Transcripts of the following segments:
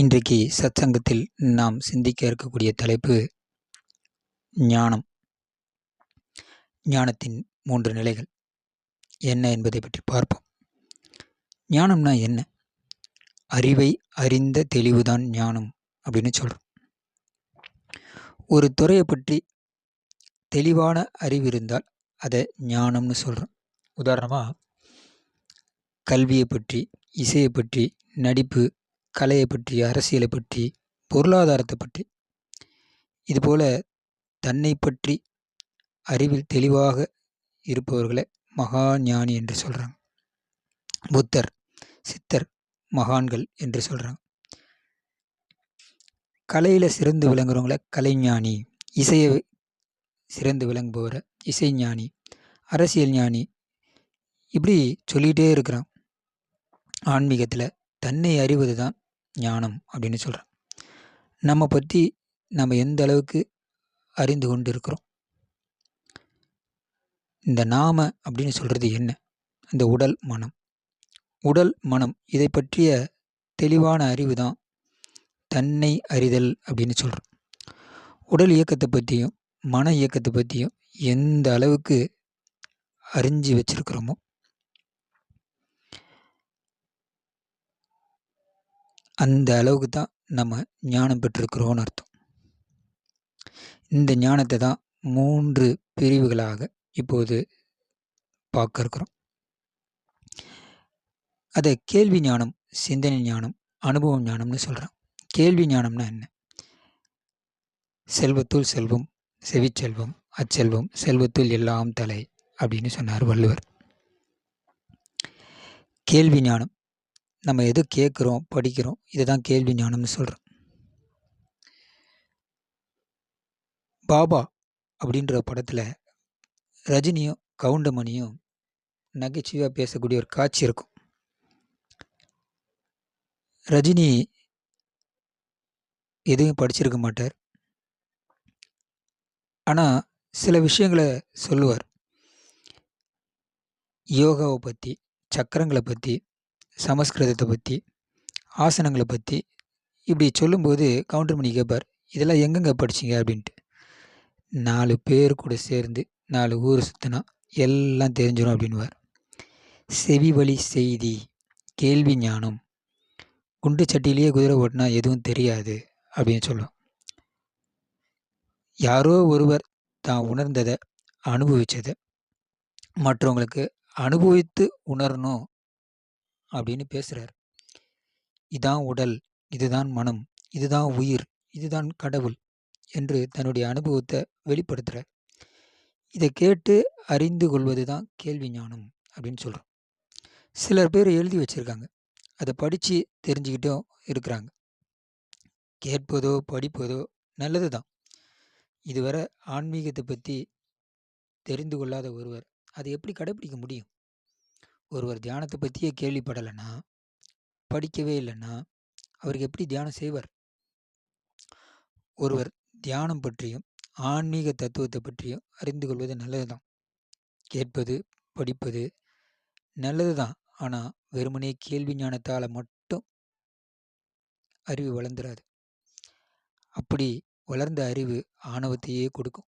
இன்றைக்கு சத்சங்கத்தில் நாம் சிந்திக்க இருக்கக்கூடிய தலைப்பு ஞானம். ஞானத்தின் மூன்று நிலைகள். என்ன என்பதை பற்றி பார்ப்போம். ஞானம்னா என்ன? அறிவை அறிந்த தெளிவுதான் ஞானம் அப்படின்னு சொல்கிறோம் ஒரு துறையை பற்றி தெளிவான அறிவு இருந்தால் அதை ஞானம்னு சொல்கிறோம் உதாரணமாக கல்வியை பற்றி இசையை பற்றி நடிப்பு கலையை பற்றி அரசியலை பற்றி பொருளாதாரத்தை பற்றி. இதுபோல் தன்னை பற்றி அறிவில் தெளிவாக இருப்பவர்களை மகா ஞானி என்று சொல்கிறாங்க புத்தர் சித்தர் மகான்கள் என்று சொல்கிறாங்க கலையில் சிறந்து விளங்குறவங்கள கலைஞானி இசையை சிறந்து விளங்குபவரை இசைஞானி அரசியல் ஞானி இப்படி சொல்லிகிட்டே இருக்கிறான். ஆன்மீகத்தில் தன்னை அறிவது தான் ஞானம் அப்படின்னு சொல்கிறேன் நம்ம பற்றி நம்ம எந்த அளவுக்கு அறிந்து கொண்டு இருக்கிறோம் இந்த நாம அப்படின்னு சொல்கிறது என்ன? இந்த உடல் மனம். உடல் மனம் இதை பற்றிய தெளிவான அறிவு தான் தன்னை அறிதல் அப்படின்னு சொல்கிறோம் உடல் இயக்கத்தை பற்றியும் மன இயக்கத்தை பற்றியும் எந்த அளவுக்கு அறிஞ்சு வச்சிருக்கிறோமோ அந்த அளவுக்கு தான் நம்ம ஞானம் பெற்றிருக்கிறோன்னு அர்த்தம். இந்த ஞானத்தை தான் மூன்று பிரிவுகளாக இப்போது பார்க்க இருக்கிறோம் அதை கேள்வி ஞானம் சிந்தனை ஞானம் அனுபவம் ஞானம்னு சொல்கிறான் கேள்வி ஞானம்னா என்ன? செல்வத்துள் செல்வம் செவிச்செல்வம் அச்செல்வம் செல்வத்துள் எல்லாம் தலை அப்படின்னு சொன்னார் வள்ளுவர். கேள்வி ஞானம் நம்ம எது கேட்குறோம் படிக்கிறோம் இதை தான் கேள்வி ஞானம்னு சொல்கிறோம் பாபா அப்படின்ற படத்தில் ரஜினியும் கவுண்டமணியும் நகைச்சுவையாக பேசக்கூடிய ஒரு காட்சி இருக்கும். ரஜினி எதுவும் படிச்சிருக்க மாட்டார். ஆனால் சில விஷயங்களை சொல்லுவார். யோகாவை பற்றி சக்கரங்களை பற்றி சமஸ்கிருதத்தை பற்றி ஆசனங்களை பற்றி இப்படி சொல்லும்போது கவுண்டர் பண்ணி கேட்பார் இதெல்லாம் எங்கெங்கே படிச்சிங்க? அப்படின்ட்டு. நாலு பேர் கூட சேர்ந்து நாலு ஊர் சுற்றினா எல்லாம் தெரிஞ்சிடும் அப்படின்வார் செவி வழி செய்தி கேள்வி ஞானம் குண்டு சட்டியிலேயே குதிரை ஓட்டினா எதுவும் தெரியாது அப்படின்னு சொல்லுவோம் யாரோ ஒருவர் தான் உணர்ந்ததை அனுபவித்ததை மற்றவங்களுக்கு அனுபவித்து உணரணும் அப்படின்னு பேசுகிறார் இதான் உடல் இதுதான் மனம் இதுதான் உயிர் இதுதான் கடவுள் என்று தன்னுடைய அனுபவத்தை வெளிப்படுத்துகிறார் இதை கேட்டு அறிந்து கொள்வது தான் கேள்வி ஞானம் அப்படின்னு சொல்கிறோம் சிலர் பேர் எழுதி வச்சுருக்காங்க. அதை படித்து தெரிஞ்சுக்கிட்டும் இருக்கிறாங்க. கேட்பதோ படிப்பதோ நல்லது தான் இதுவரை ஆன்மீகத்தை பற்றி தெரிந்து கொள்ளாத ஒருவர் அதை எப்படி கடைப்பிடிக்க முடியும்? ஒருவர் தியானத்தை பற்றியே கேள்விப்படலைன்னா படிக்கவே இல்லைன்னா அவருக்கு எப்படி தியானம் செய்வார்? ஒருவர் தியானம் பற்றியும் ஆன்மீக தத்துவத்தை பற்றியும் அறிந்து கொள்வது நல்லது தான் கேட்பது படிப்பது நல்லது தான் ஆனால் வெறுமனே கேள்வி ஞானத்தால் மட்டும் அறிவு வளர்ந்துடாது அப்படி வளர்ந்த அறிவு ஆணவத்தையே கொடுக்கும்.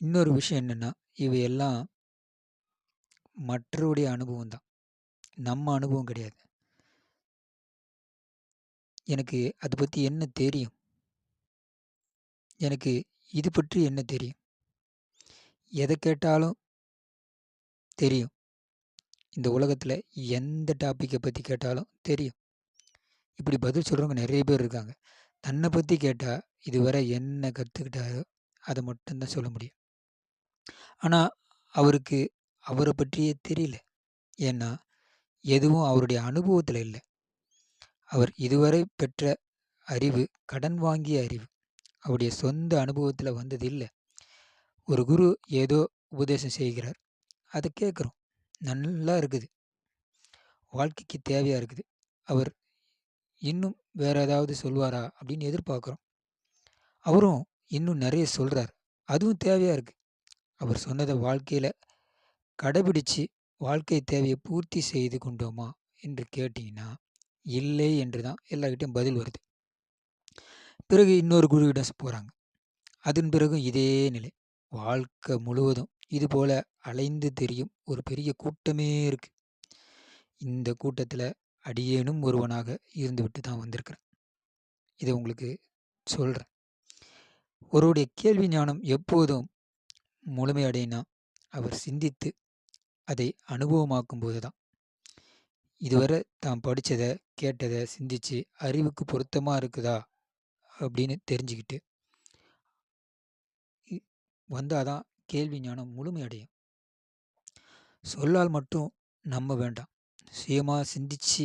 இன்னொரு விஷயம் என்னென்னா இவையெல்லாம் மற்றவருடைய அனுபவம் தான். நம்ம அனுபவம் கிடையாது. எனக்கு அதை பற்றி என்ன தெரியும்? எனக்கு இது பற்றி என்ன தெரியும்? எதை கேட்டாலும் தெரியும். இந்த உலகத்தில் எந்த டாப்பிக்கை பற்றி கேட்டாலும் தெரியும். இப்படி பதில் சொல்கிறவங்க நிறைய பேர் இருக்காங்க. தன்னை பற்றி கேட்டால் இதுவரை என்ன கற்றுக்கிட்டாரோ அதை மட்டும்தான் சொல்ல முடியும். ஆனால் அவருக்கு அவரை பற்றியே தெரியல. ஏன்னா எதுவும் அவருடைய அனுபவத்தில் இல்லை. அவர் இதுவரை பெற்ற அறிவு கடன் வாங்கிய அறிவு அவருடைய சொந்த அனுபவத்தில் வந்தது இல்லை. ஒரு குரு ஏதோ உபதேசம் செய்கிறார். அதை கேட்குறோம். நல்லா இருக்குது. வாழ்க்கைக்கு தேவையாக இருக்குது. அவர் இன்னும் வேற ஏதாவது சொல்வாரா அப்படின்னு எதிர்பார்க்குறோம். அவரும் இன்னும் நிறைய சொல்கிறார் அதுவும் தேவையாக இருக்குது அவர் சொன்னதை வாழ்க்கையில் கடைபிடிச்சு வாழ்க்கை தேவையை பூர்த்தி செய்து கொண்டோமா என்று கேட்டிங்கன்னா இல்லை என்று தான் எல்லார்கிட்டயும் பதில் வருது. பிறகு இன்னொரு குருவிடம் போகிறாங்க அதன் பிறகும் இதே நிலை. வாழ்க்கை முழுவதும் இது போல் அலைந்து தெரியும் ஒரு பெரிய கூட்டமே இருக்கு. இந்த கூட்டத்தில் அடியேனும் ஒருவனாக இருந்துவிட்டு தான் வந்திருக்கிறேன். இதை உங்களுக்கு சொல்கிறேன் ஒருவருடைய கேள்வி ஞானம் எப்போதும் முழுமையடையினா அவர் சிந்தித்து அதை அனுபவமாக்கும்போது தான். இதுவரை தான் படித்ததை கேட்டதை சிந்திச்சு அறிவுக்கு பொருத்தமாக இருக்குதா? அப்படின்னு தெரிஞ்சுக்கிட்டு வந்தால் தான் கேள்வி ஞானம் முழுமையடையும். சொல்லால் மட்டும் நம்ப வேண்டாம். சுயமாக சிந்திச்சு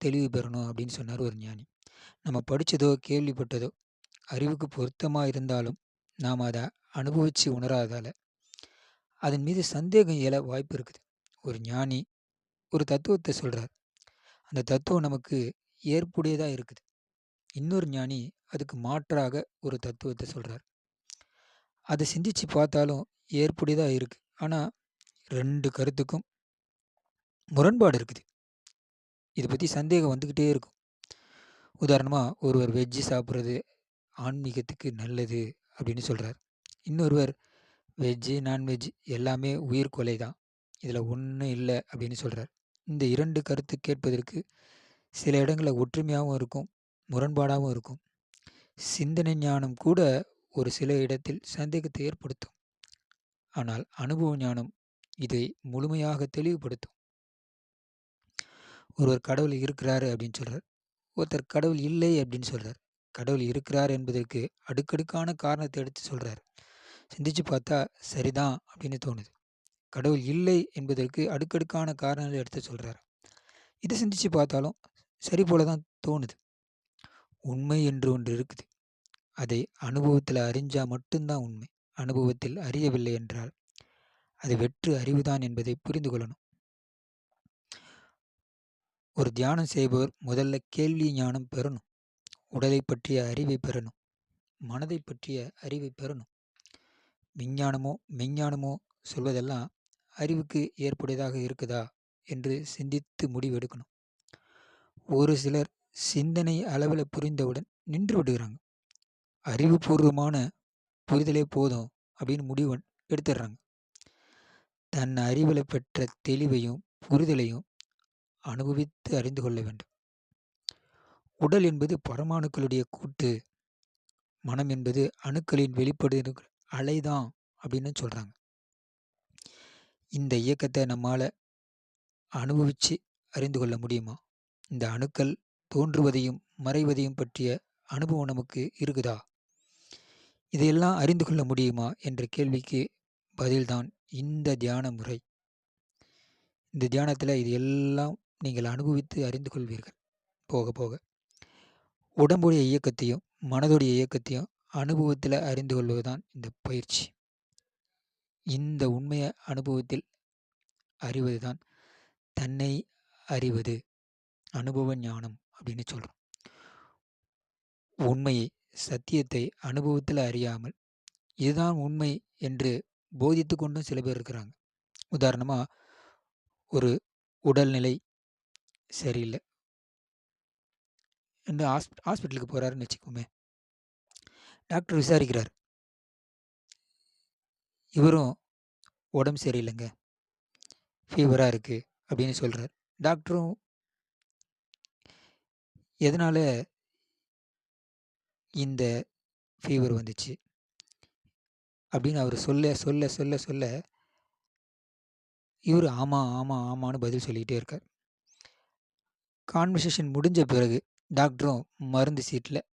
தெளிவு பெறணும் அப்படின்னு சொன்னார் ஒரு ஞானி. நம்ம படித்ததோ கேள்விப்பட்டதோ அறிவுக்கு பொருத்தமாக இருந்தாலும், நாம் அதை அனுபவித்து உணராததால் அதன் மீது சந்தேகம் இயல வாய்ப்பு இருக்குது. ஒரு ஞானி ஒரு தத்துவத்தை சொல்கிறார் அந்த தத்துவம் நமக்கு ஏற்புடையதாக இருக்குது. இன்னொரு ஞானி அதுக்கு மாற்றாக ஒரு தத்துவத்தை சொல்கிறார் அதை சிந்திச்சு பார்த்தாலும் ஏற்புடையதாக இருக்குது ஆனால் ரெண்டு கருத்துக்கும் முரண்பாடு இருக்குது. இதை பற்றி சந்தேகம் வந்துக்கிட்டே இருக்கும். உதாரணமாக ஒருவர் வெஜ்ஜு சாப்பிட்றது ஆன்மீகத்துக்கு நல்லது அப்படின்னு சொல்கிறார் இன்னொருவர் வெஜ்ஜு நான்வெஜ் எல்லாமே உயிர் கொலை தான். இதில் ஒன்றும் இல்லை அப்படின்னு சொல்கிறார் இந்த இரண்டு கருத்து கேட்பதற்கு சில இடங்களில் ஒற்றுமையாகவும் இருக்கும், முரண்பாடாகவும் இருக்கும். சிந்தனை ஞானம் கூட ஒரு சில இடத்தில் சந்தேகத்தை ஏற்படுத்தும். ஆனால் அனுபவ ஞானம் இதை முழுமையாக தெளிவுபடுத்தும். ஒருவர் கடவுள் இருக்கிறாரு அப்படின்னு சொல்கிறார் ஒருத்தர் கடவுள் இல்லை அப்படின்னு சொல்கிறார் கடவுள் இருக்கிறார் என்பதற்கு அடுக்கடுக்கான காரணத்தை எடுத்து சொல்கிறார் சிந்திச்சு பார்த்தா சரிதான் அப்படின்னு தோணுது. கடவுள் இல்லை என்பதற்கு அடுக்கடுக்கான காரணங்கள் எடுத்து சொல்கிறார் இதை சிந்திச்சு பார்த்தாலும் சரி போல தான் தோணுது. உண்மை என்று ஒன்று இருக்குது. அதை அனுபவத்தில் அறிஞ்சால் மட்டும்தான் உண்மை. அனுபவத்தில் அறியவில்லை என்றால், அது வெற்று அறிவுதான் என்பதை புரிந்து கொள்ளணும். ஒரு தியானம் செய்பவர் முதல்ல கேள்வி ஞானம் பெறணும். உடலைப் பற்றிய அறிவை பெறணும். மனதைப் பற்றிய அறிவை பெறணும். விஞ்ஞானமோ, மெஞ்ஞானமோ சொல்வதெல்லாம் அறிவுக்கு ஏற்புடையதாக இருக்குதா? என்று சிந்தித்து முடிவு எடுக்கணும். ஒரு சிலர் சிந்தனை அளவில் புரிந்தவுடன் நின்று விடுகிறாங்க. அறிவுபூர்வமான புரிதலே போதும் அப்படின்னு முடிவு எடுத்துடுறாங்க. தன் அறிவில் பெற்ற தெளிவையும், புரிதலையும் அனுபவித்து அறிந்து கொள்ள வேண்டும். உடல் என்பது பரமாணுக்களுடைய கூட்டு. மனம் என்பது அணுக்களின் வெளிப்படுகிற அலை தான் அப்படின்னு சொல்கிறாங்க இந்த இயக்கத்தை நம்மால் அனுபவித்து அறிந்து கொள்ள முடியுமா? இந்த அணுக்கள் தோன்றுவதையும், மறைவதையும் பற்றிய அனுபவம் நமக்கு இருக்குதா? இதையெல்லாம் அறிந்து கொள்ள முடியுமா? என்ற கேள்விக்கு பதில்தான் இந்த தியான முறை. இந்த தியானத்தில் இது எல்லாம் நீங்கள் அனுபவித்து அறிந்து கொள்வீர்கள். போக போக. உடம்புடைய இயக்கத்தையும், மனதுடைய இயக்கத்தையும் அனுபவத்தில் அறிந்து கொள்வதுதான் இந்த பயிற்சி. இந்த உண்மையை அனுபவத்தில் அறிவதுதான் தன்னை அறிவது. அனுபவ ஞானம் அப்படின்னு சொல்கிறோம் உண்மையை, சத்தியத்தை அனுபவத்தில் அறியாமல், இதுதான் உண்மை என்று போதித்து கொண்டும் சில பேர் இருக்கிறாங்க. உதாரணமாக ஒரு உடல்நிலை சரியில்லை என்று ஹாஸ்பி ஹாஸ்பிட்டலுக்கு போகிறாருன்னு வச்சுக்கோமே டாக்டர் விசாரிக்கிறார். இவரும் உடம்பு சரியில்லைங்க ஃபீவராக இருக்குது அப்படின்னு சொல்கிறார் டாக்டரும் எதனால் இந்த ஃபீவர் வந்துச்சு? அப்படின்னு அவர் சொல்ல, சொல்ல, சொல்ல, சொல்ல இவரு ஆமாம் ஆமாம் ஆமான்னு பதில் சொல்லிக்கிட்டே இருக்கார். கான்வர்சேஷன் முடிஞ்ச பிறகு டாக்டரும் மருந்து சீட்டில்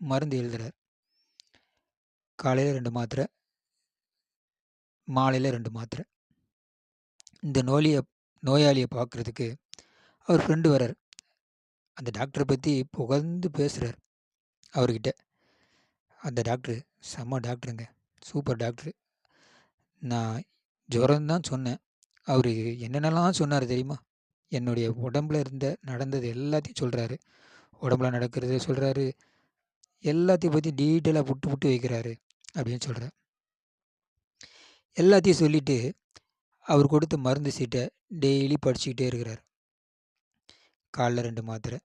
மருந்து எழுதுறார். காலையில் ரெண்டு மாத்திரை. மாலையில 2 மாத்திரை. இந்த நோயை நோயாளியை பார்க்குறதுக்கு அவர் ஃப்ரெண்டு வரார் அந்த டாக்டரை பற்றி புகழ்ந்து பேசுகிறார் அவர்கிட்ட. அந்த டாக்டரு செம்ம டாக்டருங்க. Super doctor. நான் ஜுரம் தான் சொன்னேன். அவரு என்னென்னலாம் சொன்னார் தெரியுமா? என்னுடைய உடம்புல இருந்த நடந்தது எல்லாத்தையும் சொல்கிறாரு உடம்புல நடக்கிறத சொல்கிறாரு எல்லாத்தையும் பற்றி டீட்டெயிலாக புட்டு புட்டு வைக்கிறாரு அப்படின்னு சொல்கிறேன் எல்லாத்தையும் சொல்லிவிட்டு அவர் கொடுத்த மருந்து சீட்டை டெய்லி படிச்சுக்கிட்டே இருக்கிறார். காலைல ரெண்டு மாத்திரை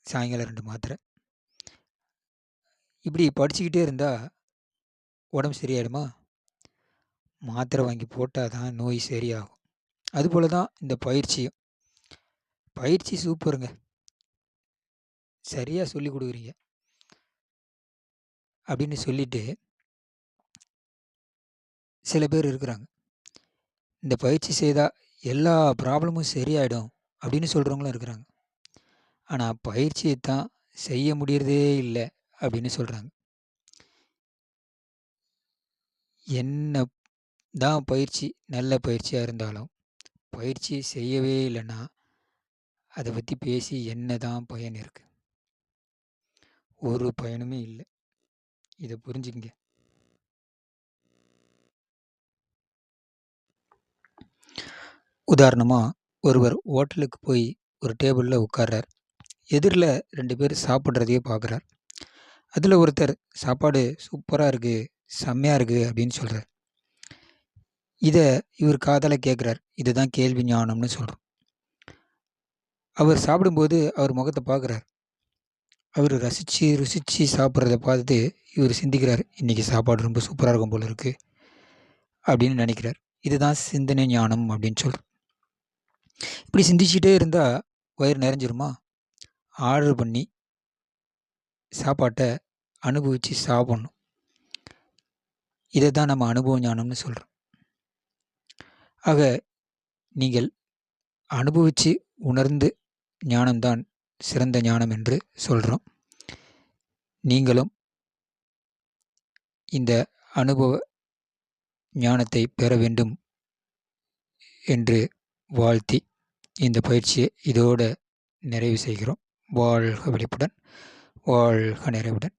சாயங்காலம் ரெண்டு மாத்திரை. இப்படி படிச்சுக்கிட்டே இருந்தால் உடம்பு சரியாயிடுமா? மாத்திரை வாங்கி போட்டால் தான் நோய் சரியாகும். அதுபோல் தான் இந்த பயிற்சியும். பயிற்சி சூப்பருங்க. சரியாக சொல்லி கொடுக்குறீங்க. அப்படின்னு சொல்லிட்டு சில பேர் இருக்கிறாங்க. இந்த பயிற்சி செய்தால் எல்லா ப்ராப்ளமும் சரியாயிடும் அப்படின்னு சொல்கிறவங்களும் இருக்கிறாங்க. ஆனால் பயிற்சியை தான் செய்ய முடியறதே இல்லை அப்படின்னு சொல்கிறாங்க என்ன தான் பயிற்சி நல்ல பயிற்சியாக இருந்தாலும் பயிற்சி செய்யவே இல்லைன்னா அதை பற்றி பேசி என்ன தான் பயன் இருக்குது ஒரு பயனுமே இல்லை. இதை புரிஞ்சுக்கங்க. உதாரணமாக ஒருவர் ஹோட்டலுக்கு போய் ஒரு டேபிளில் உட்கார்றார் எதிரில் ரெண்டு பேர் சாப்பிட்றதையே பார்க்குறார் அதில் ஒருத்தர் சாப்பாடு சூப்பராக இருக்குது செம்மையாக இருக்குது அப்படின்னு சொல்கிறார் இதை இவர் காதால் கேட்குறார் இதுதான் கேள்வி ஞானம்னு சொல்கிறோம் அவர் சாப்பிடும்போது அவர் முகத்தை பார்க்குறார் அவர் ரசித்து ருசித்து சாப்பிட்றத பார்த்துட்டு இவர் சிந்திக்கிறார். இன்றைக்கி சாப்பாடு ரொம்ப சூப்பராக இருக்கும் போல் இருக்குது அப்படின்னு நினைக்கிறார். இதுதான் சிந்தனை ஞானம் அப்படின்னு சொல் இப்படி சிந்திச்சுட்டே இருந்தால் வயிறு நிறைஞ்சிருமா? ஆர்டர் பண்ணி சாப்பாட்டை அனுபவித்து சாப்பிட்ணும். இதை தான் நம்ம அனுபவ ஞானம்னு சொல்கிறோம் ஆக நீங்கள் அனுபவித்து உணர்ந்து ஞானம்தான் சிறந்த ஞானம் என்று சொல்கிறோம் நீங்களும் இந்த அனுபவ ஞானத்தை பெற வேண்டும் என்று வாழ்த்தி இந்த பயிற்சியை இதோடு நிறைவு செய்கிறோம். வாழ்க விழிப்புடன் வாழ்க நிறைவுடன்.